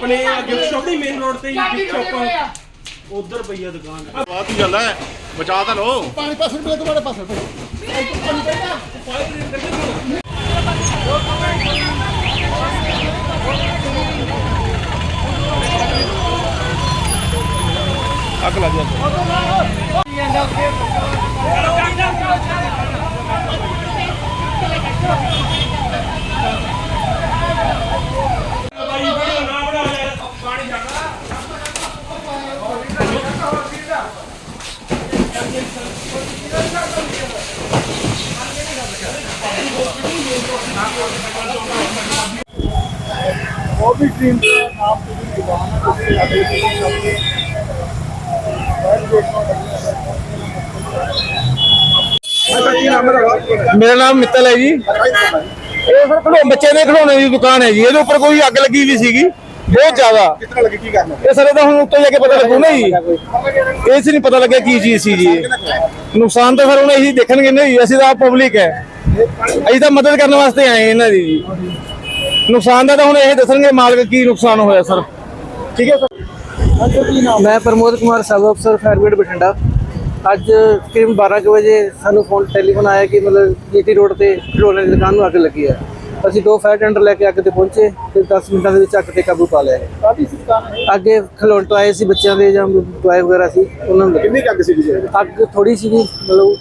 Main road ਤੇ ਹੀ ਚੌਕ ਉਧਰ ਪਈ ਆ ਦੁਕਾਨ। ਬਾਤ ਹੀ ਗੱਲ ਹੈ ਬਚਾ ਤਾਂ ਲੋ ਪਾਣੀ ਪਾਸ ਰੁਪਏ ਤੁਹਾਡੇ ਪਾਸ ਰੁਪਏ ਅੱਗ ਲੱਗ ਦਾ ਦੀਵਾਨ ਹੈ ਤੁਸੀਂ ਆਦੇ ਸਕਦੇ ਮੇਰਾ ਨਾਮ ਮਿੱਤਲ ਹੈ ਜੀ ਇਹ ਸਰ ਖਲੋ ਬੱਚੇ ਦੇ ਖਿਡੌਣੇ ਦੀ ਦੁਕਾਨ ਹੈ ਜੀ। ਇਹਦੇ ਉੱਪਰ ਕੋਈ ਅੱਗ ਲੱਗੀ ਵੀ ਸੀਗੀ। ਬਹੁਤ ਜ਼ਿਆਦਾ। ਕਿਤਨਾ ਲੱਗੇ ਕੀ ਕਰਨਾ? ਇਹ ਸਾਰੇ ਤਾਂ ਹੁਣ ਉੱਤੇ ਜਾ ਕੇ ਪਤਾ ਲੱਗੂ ਨਾ ਜੀ। ਇਹ ਸੀ ਨਹੀਂ ਪਤਾ ਲੱਗਿਆ ਕੀ ਚੀਜ਼ ਸੀ ਜੀ। ਨੁਕਸਾਨ ਤਾਂ ਫਿਰ ਹੁਣ ਇਹੀ ਦੇਖਣਗੇ ਨਾ ਜੀ ਅਸੀਂ ਤਾਂ ਪਬਲਿਕ ਹੈ। ਅਸੀਂ ਤਾਂ ਮਦਦ ਕਰਨ ਵਾਸਤੇ ਆਏ ਹਾਂ ਇਹਨਾਂ ਦੀ ਜੀ। ਨੁਕਸਾਨ ਦਾ ਤਾਂ ਹੁਣ ਇਹ ਦੱਸਣਗੇ ਮਾਲਕ ਕੀ ਨੁਕਸਾਨ ਹੋਇਆ ਸਰ। ਠੀਕ ਹੈ ਸਰ? ਮੈਂ ਪ੍ਰਮੋਦ ਕੁਮਾਰ ਸਬ ਅਫਸਰ ਫਾਇਰਬ੍ਰਿਗੇਡ ਬਠਿੰਡਾ। ਅੱਜ ਕਰੀਬ 12 ਕੁ ਵਜੇ ਸਾਨੂੰ ਫੋਨ ਟੈਲੀਫੋਨ ਆਇਆ ਕਿ ਮਤਲਬ ਜੀਟੀ ਰੋਡ ਤੇ ਖਿਡੌਣੇ ਦੀ ਦੁਕਾਨ ਨੂੰ ਅੱਗ ਲੱਗੀ ਹੈ। ਅਸੀਂ ਦੋ ਫਾਇਰ ਟੈਂਡਰ ਲੈ ਕੇ ਅੱਗ ਤੇ ਪਹੁੰਚੇ ਤੇ 10 ਮਿੰਟਾਂ ਦੇ ਵਿੱਚ ਅੱਗ ਤੇ ਕਾਬੂ ਪਾ ਲਿਆ। ਕਾਦੀ ਸਿਸਟਮ ਹੈ ਅੱਗੇ ਖਿਡੌਣੇ ਤੋਂ ਆਏ ਸੀ ਬੱਚਿਆਂ ਦੇ ਜਾਂ ਟੋਏ ਵਗੈਰਾ ਸੀ ਉਹਨਾਂ ਨੂੰ ਲੱਗੀ। ਕਿੰਨੀ ਕੱਗ ਸੀ ਜੀ? ਅੱਗ ਥੋੜੀ ਸੀ ਮਤਲਬ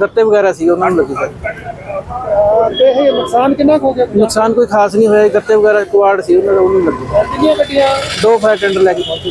ਗੱਤੇ ਵਗੈਰਾ ਸੀ ਉਹਨਾਂ ਨੂੰ ਲੱਗੀ। ਸਰ ਤੇ ਇਹ ਨੁਕਸਾਨ ਕਿੰਨਾ ਕੁ ਹੋ ਗਿਆ? ਨੁਕਸਾਨ ਕੋਈ ਖਾਸ ਨਹੀਂ ਹੋਇਆ ਗੱਤੇ ਵਗੈਰਾ ਕੁਆੜ ਸੀ ਉਹਨਾਂ ਦਾ ਉਹਨੂੰ ਲੱਗੀ। ਕਿੰਨੀਆਂ ਗੱਡੀਆਂ? ਦੋ ਫਾਇਰ ਟੈਂਡਰ ਲੈ ਕੇ ਪਹੁੰਚੇ।